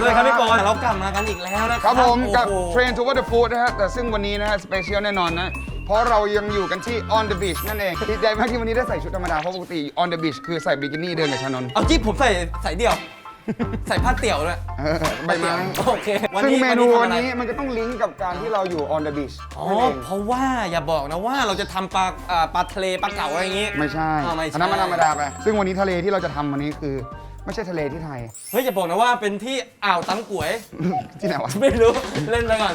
ด้วยครับพี่ปอนเรากลับมากันอีกแล้วนะคครับผมกับโอ้โห Train to What the Food นะฮะแต่ซึ่งวันนี้นะฮะสเปเชียลแน่นอนนะ เพราะเรายังอยู่กันที่ On the Beach นั่นเองดีใจมากที่วันนี้ได้ใส่ชุดธรรมดา เพราะปกติ On the Beach คือใส่บิกินี่เดินกับชานนท์เอาจิ๊บผมใส่ใส่เดี่ยว ใส่ผ้าเตี่ยวด้วยเออใบไม้โอเควันซึ่งนี้เมนูทำวัอะนไรนี้มันก็ต้องลิงก์กับการที่เราอยู่ On the Beach อ๋อนั่นเองเพราะว่าอย่าบอกนะว่าเราจะทำปลาอ่าปลาทะเลปลาเก๋าอะไรอย่างงี้ไม่ใช่อ๋อไม่ใช่อันนั้นมันธรรมดาไปซึ่งวันนี้ทะเลที่เราจะทำวันนี้คือ ไม่ใช่ทะเลที่ไทย เฮ้ยอย่าบอกนะว่าเป็นที่อ่าวตังก๋วย ที่ไหนวะ ไม่รู้ เล่นไปก่อน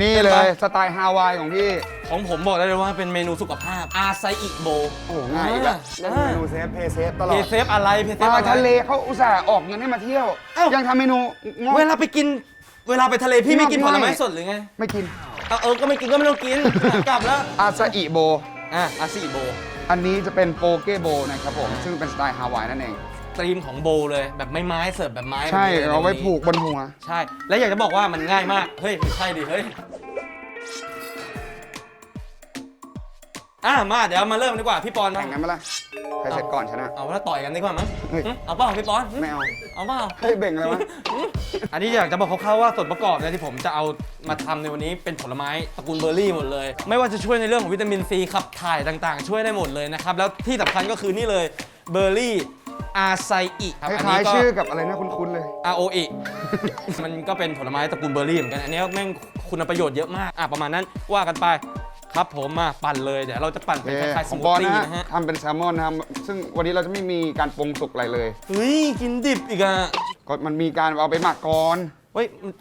นี่เลยสไตล์ฮาวายของพี่ ของผมบอกได้เลยว่าเป็นเมนูสุขภาพ อาไซอิโบ โอ้โหง่ายอีกแล้วเล่นเมนูเซฟเพย์เซฟตลเพอดเซฟอะไรเพเซฟมาอะไร ทะเลเขาอุตส่าห์ออกเงินให้มาเที่ยวเอ้ายัยังทำเมนูงอก เวลาไปกิน เวลาไปทะเลพี่ไม่กินงผอกลไม้ง่ายสดหรือไงไม่กิน เอาเออก็ไม่กินก็ไม่ต้องกินกลับแล้วอาซาอิโบ อะอาซิอิโบ อันนี้จะเป็นโปเกโบนะครับผม ซึ่งเป็นสไตล์ฮาวายนั่นเอง ตรีมของโบเลยแบบไม้ไม้เสิร์ฟแบบไม้ใช่แบบนี้ลยเอาไว้ผูกบนหัว ใช่ และอยากจะบอกว่ามันง่ายมาก เฮ้ยไม่ใช่ดิเฮ้ยอะมาเดี๋ยวมาเริ่มดีกว่าพี่ปอนนะแข่งกันไหมล่ะใครเสร็จก่อนชนะ เอาแล้วต่อยกันดีกว่ามั้งเฮ้ย หึเอาเปล่าพี่ปอนหึไม่เอาเอาเปล่า เฮ้ยเบ่งเลยวะ อันนี้อยากจะบอกคร่าวๆว่าส่วนประกอบเนี่ยที่ผมจะเอามาทำในวันนี้เป็นผลไม้ตระกูลเบอร์รี่หมดเลย ไม่ว่าจะช่วยในเรื่องของวิตามินซีขับถ่ายต่างๆ ช่วยได้หมดเลยนะครับ แล้วที่สำคัญก็คือนี่เลยเบอร์รี่ อาไซอิครับคอันล้านี้ยก็ ๆชื่อกับอะไรนะคุ้นๆเลยอาโออิมันก็เป็นผลไม้ตระกูลเบอร์รี่เหมือนกัน อันนี้แม่งคุณประโยชน์เยอะมาก อะ ประมาณนั้นว่ากันไปครับผมมาปั่นเลย เดี๋ยวเราจะปั่นเป็นคล้ายๆขสองมูบทอลตี้นะนะฮะฮะทำเป็นแซลมอนนะครับซึ่งวันนี้เราจะไม่มีการปรุงสุกอะไรเลย เฮ้ย กินดิบอีกอะ ก็มันมีการเอาไปหมักก่อน เฮ้ย มัน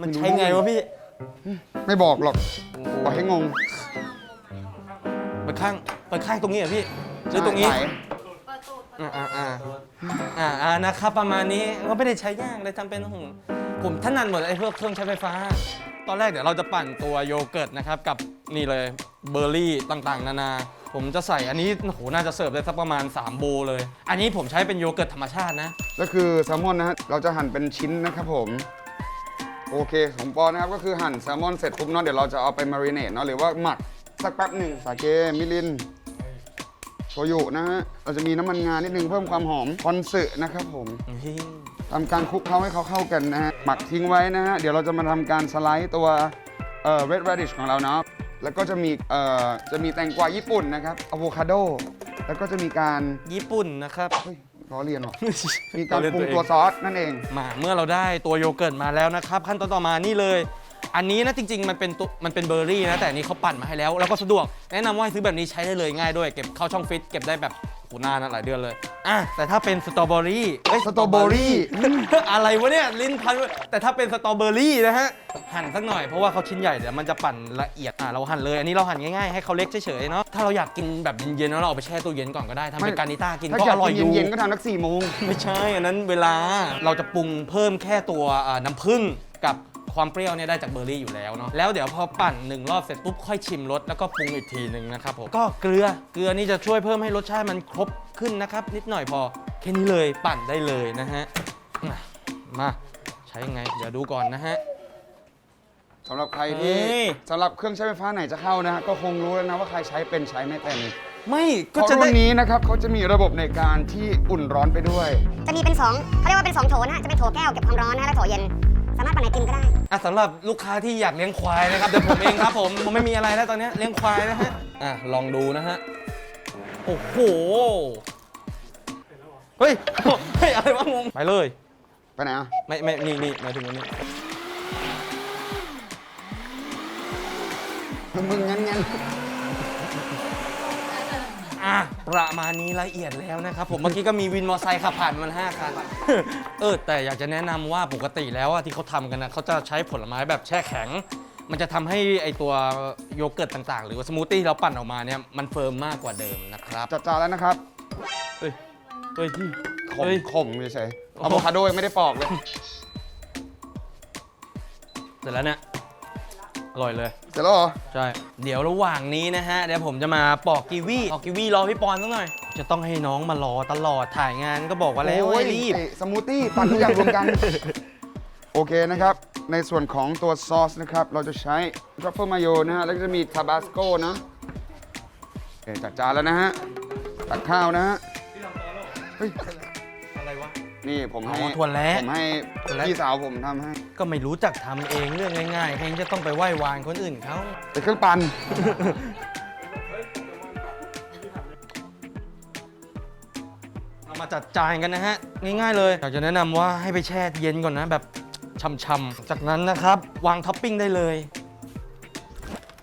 มันใช้ไงวะพี่ ไม่บอกหรอกปล่อยให้งง เปิดข้างเปิดข้างตรงนี้เหรอพี่หรือตรงนี้ใช่ อ่าอ่าอ่าอ่าอ่านะครับประมาณนี้ก็ไม่ได้ใช้ยากเลยทำเป็นหูผมถนัดหมดไอ้พวกเครื่องใช้ไฟฟ้า ตอนแรกเดี๋ยวเราจะปั่นตัวโยเกิร์ตนะครับกับนี่เลยเบอร์รี่ต่างๆ นานา ผมจะใส่อันนี้โอ้โหน่าจะเสิร์ฟได้สักประมาณ 3 โบเลย อันนี้ผมใช้เป็นโยเกิร์ตธรรมชาตินะ ก็คือแซลมอนนะฮะเราจะหั่นเป็นชิ้นนะครับผม โอเคของปอนะครับก็คือหั่นแซลมอนเสร็จปุ๊บเนาะเดี๋ยวเราจะเอาไปมาริเนตเนาะหรือว่าหมักสักแป๊บหนึ่งสาเกมิริน โชยุนะฮะ เราจะมีน้ำมันงานิดนึงเพิ่มความหอมคอนสึนะครับผมทำการคลุกเคล้าให้เขาเข้ากันนะฮะ หมักทิ้งไว้นะฮะ เดี๋ยวเราจะมาทำการสไลด์ตัวเอ่อ red radish ของเราเนาะ แล้วก็จะมีเอ่อจะมีแตงกวาญี่ปุ่นนะครับอะโวคาโด แล้วก็จะมีการญี่ปุ่นนะครับ เฮ้ยล้อเลียนว่ะมีการปรุงตัวซอสนั่นเอง มาเมื่อเราได้ตัวโยเกิร์ตมาแล้วนะครับ ขั้นตอนต่อมานี่เลย อันนี้นะจริงๆ มันเป็นตัวมันเป็นเบอร์รี่นะแต่อันนี้เขาปั่นมาให้แล้ว แล้วก็สะดวก แนะนำว่าให้ซื้อแบบนี้ใช้ได้เลยง่ายด้วย เก็บเข้าช่องฟิตเก็บได้แบบโหนานนะหลายเดือนเลยอะแต่ถ้าเป็นสตรอเบอรี่เอ้ยสตรอเบอรี่ อะไรวะเนี่ยลิ้นพันไว้แต่ถ้าเป็นสตรอเบอรี่นะฮะหั่นสักหน่อยเพราะว่าเขาชิ้นใหญ่เดี๋ยวมันจะปั่นละเอียดอะเราหั่นเลยอันนี้เราหั่นง่ายๆให้เขาเล็กเฉยๆเนาะถ้าเราอยากกินแบบเย็นๆแล้วเราเอาไปแช่ตู้เย็นก่อนก็ได้ทำเป็นการนิต้ากินถ้าก็อยาอกร่อยกิอนยู่เย็นๆก็ทำนักสี่โมง ไม่ใช่ อันนั้นเวลาเราจะปรุงเพิ่มแค่ตัวอ่าน้ำผึ้งกับ ความเปรี้ยวเนี่ยได้จากเบอร์รี่อยู่แล้วเนาะแล้วเดี๋ยวพอปั่นหนึ่งรอบเสร็จปุ๊บค่อยชิมรสแล้วก็ปรุงอีกทีหนึ่งนะครับผมก็เกลือเกลือนี่จะช่วยเพิ่มให้รสชาติมันครบขึ้นนะครับนิดหน่อยพอแค่นี้เลยปั่นได้เลยนะฮะมามาใช้ยังไงเดี๋ยวดูก่อนนะฮะสำหรับใครที่เฮ้ยสำหรับเครื่องใช้ไฟฟ้าไหนจะเข้านะฮะก็คงรู้แล้วนะว่าใครใช้เป็นใช้ไม่เป็นไม่เพก็ราะจะรุ่ได้นนี้นะครับเขาจะมีระบบในการที่อุ่นร้อนไปด้วย จะมีเป็น2เขาเรียกว่าเป็น2โถนะฮะจะเป็นโถแก้วเก็บความร้อนนะฮะและโถเย็น สามารถปั่นไอติมก็ได้ อะสำหรับลูกค้าที่อยากเลี้ยงควายนะครับเดี๋ยวผมเองครับผมผมไม่มีอะไรแล้วตอนเนี้ยเลี้ยงควายนะฮะอะลองดูนะฮะโอ้โหเฮ้ยเฮ้ยอะไรวะงงไปเลย ไปไหนอะไม่ไม่นี่นี่หมายถึงวันนี้มึงงั้นงั้นอะ ประมาณนี้ละเอียดแล้วนะครับผมเมื่อกี้ก็มีวินมอไซค์ขับผ่านมันห้าคันเออแต่อยากจะแนะนำว่าปกติแล้วอะที่เขาทำกันนะเขาจะใช้ผลไม้แบบแช่แข็ง มันจะทำให้ไอตัวโยเกิร์ตต่างๆ หรือว่าสมูทตี้ที่เราปั่นออกมาเนี่ยมันเฟิร์มมากกว่าเดิมนะครับจัดจานแล้วนะครับเฮ้ยเฮ้ยขมเฮ้ย ขมเฉยๆอะโวคาโดยังไม่ได้ปอกเลย เสร็จแล้วเนี่ย อร่อยเลย เสร็จแล้วเหรอ ใช่ เดี๋ยวระหว่างนี้นะฮะ เดี๋ยวผมจะมาปอกกีวีปอกกีวีรอพี่ปอนสักหน่อย จะต้องให้น้องมารอตลอดถ่ายงานก็บอกว่าแล้วโอ้ยให้รีบ ไอ้สมูทตี้ปั่นทุกอย่างรวมกัน โอเคนะครับ ในส่วนของตัวซอสนะครับ เราจะใช้ทรัฟเฟิลมายนะฮะ แล้วก็จะมีทาบาสโกนะโอเคจัดจานแล้วนะฮะ ตักข้าวนะฮะ เฮ้ยอะไรวะ นี่ผมให้อ๋อถั่วแระผมให้ถั่วแระ พี่สาวผมทำให้ก็ไม่รู้จักทำเองเรื่องง่ายๆใครจะต้องไปไหว้วานคนอื่นเขาเป็นเครื่องปั่นเรามาจัดจานกันนะฮะ ง่ายๆเลยอยากจะแนะนำว่าให้ไปแช่เย็นก่อนนะ แบบช่ำๆจากนั้นนะครับ วางท็อปปิ้งได้เลย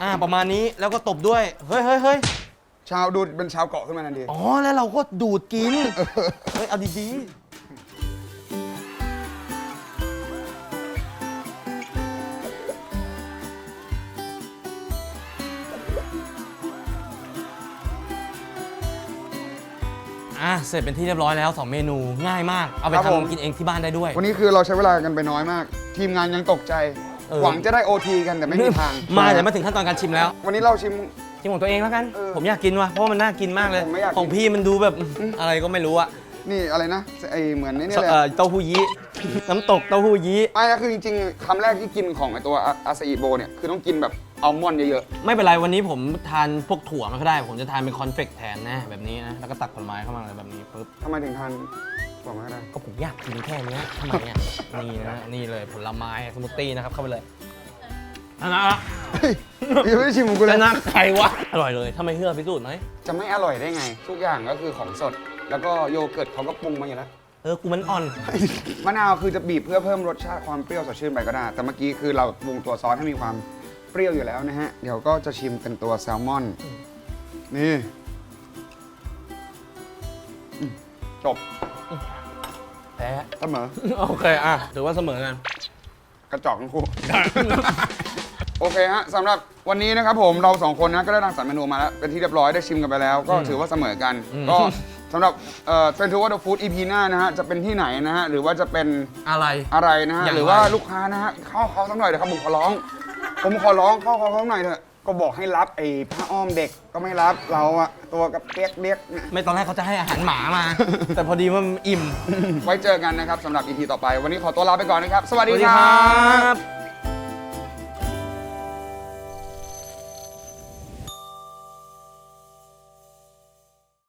อ่าประมาณนี้แล้วก็ตบด้วย เฮ้ยเฮ้ยเฮ้ยชาวดูเป็นชาวเกาะขึ้นมาทันที อ๋อ แล้วเราก็ดูดกิน เฮ้ย เอาดีๆ อะเสร็จเป็นที่เรียบร้อยแล้ว 2 เมนูง่ายมาก เอาไปครับผม ทำกินเองที่บ้านได้ด้วย วันนี้คือเราใช้เวลากันไปน้อยมาก ทีมงานยังตกใจ เออ หวังจะได้โอทีกันแต่ไม่มีทางมาแต่มาถึงขั้นตอนการชิมแล้ว วันนี้เราชิม ชิมของตัวเองแล้วกัน เออผมอยากกินว่ะ เพราะว่ามันน่ากินมากเลย ผมไม่อยากกิน ของพี่มันดูแบบอะไรก็ไม่รู้อะนี่อะไรนะไอเหมือนไอ้นี่เลยเอ่อเต้าหู้ยี้ น้ำตกเต้าหู้ยี้ ไม่ก็คือจริงๆคำแรกที่กินของไอตัวอาซาอิโบเนี่ยคือต้องกินแบบ อัลมอนด์เยอะไม่เป็นไรวันนี้ผมทานพวกถั่วไม่ค่อยได้ ผมจะทานเป็นคอนเฟกแทนนะแบบนี้นะแล้วก็ตักผลไม้เข้ามาเลยแบบนี้ปุ๊บๆทำไมถึงทานบอกมาก็ได้ก็ผมอยากกินแค่เนี้ยทำไมอะนี่นะนี่เลยผลไม้สมูทตี้นะครับเข้าไปเลยอันนะเฮ้ยยังไม่ได้ชิมของกูเลจะยนักใครวะอร่อยเลยถ้าไม่เชื่อพิสูจน์ไหมจะไม่อร่อยได้ไง ทุกอย่างก็คือของสด แล้วก็โยเกิร์ตเขาก็ปรุงมาอยู่แล้ว เออกูมันอ่อน มะนาวคือจะบีบเพื่อเพิ่มรสชาติความเปรี้ยวสดชื่นไปก็ได้ แต่เมื่อกี้คือเราปรุงตัวซอสให้มีความ เปรี้ยวอยู่แล้วนะฮะ เดี๋ยวก็จะชิมเป็นตัวแซลมอน นี่อืมจบแพ้เสมอ โอเค อะ ถือว่าเสมอกัน กระจอกทั้งคู่ โอเคฮะสำหรับวันนี้นะครับผมเราสองคนนะก็ได้รังสรรค์เมนูมาแล้ว เป็นที่เรียบร้อยได้ชิมกันไปแล้ว ก็ถือว่าเสมอกันอืมก็สำหรับเอ่อเป็นทูว่าเดอะฟู้ดอีพีหน้านะฮะ จะเป็นที่ไหนนะฮะ หรือว่าจะเป็นอะไรอะไรนะฮะอย่างไรหรือว่าลูกค้านะฮะเข้าเขาสักหน่อยเถอะครับผมขอร้อง ผมขอร้องเข้าเขาสักหน่อยเถอะ ก็บอกให้รับไอ้ผ้าอ้อมเด็กก็ไม่รับเราอะตัวกับเปียกเปียกเนี่ยไม่ตอนแรกเขาจะให้อาหารหมามา แต่พอดีว่ามันอิ่ม ไว้เจอกันนะครับสำหรับอีพีต่อไป วันนี้ขอตัวลาไปก่อนนะครับ สวัสสดีวัสดีคครัรับ บ